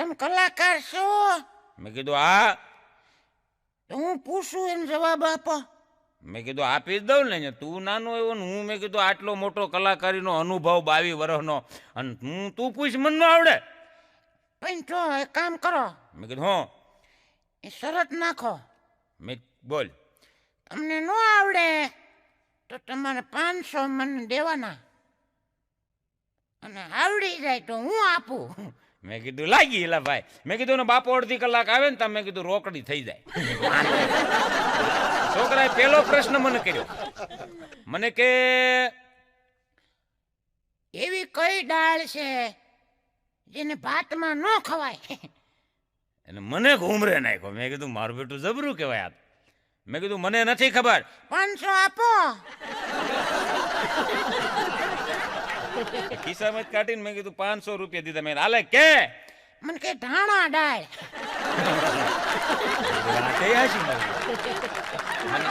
તમે કલાકાર છો? મેં કીધું હા. તો હું પૂછું એમ જવાબ આપો. મેં કીધું આપી જ દઉં ને તું નાનો એવો ને હું મેં કીધું આટલો મોટો કલાકારીનો અનુભવ બાવી વર્ષનો અને હું તું પૂછ મન ન આવડે. પણ જો એક કામ કરો. મેં કીધું હો? એ શરત નાખો. મેં બોલ. તમને ન આવડે તો તમારે પાંચસો મને દેવાના. અને આવડી જાય તો હું આપું. મેં કીધું લાગી એલા ભાઈ. મેં કીધું ને બાપો અડધી કલાક આવે ને તમે કીધું રોકડી થઈ જાય. છોકરાએ પેલો પ્રશ્ન મને કર્યો. મને કે એવી કઈ દાળ છે જેને ભાતમાં ન ખવાય? એને મને ઘૂમરે નાખ્યો. મેં કીધું મારું બેટું જબરું કહેવાય આપ મેં કીધું મને નથી ખબર. પાંચસો આપો. ખિસ્સામાં કાઢીને મેં કીધું પાંચસો રૂપિયા દીધા. મેં હાલે કે? મને કે ઢાણા ડાય મારી. મને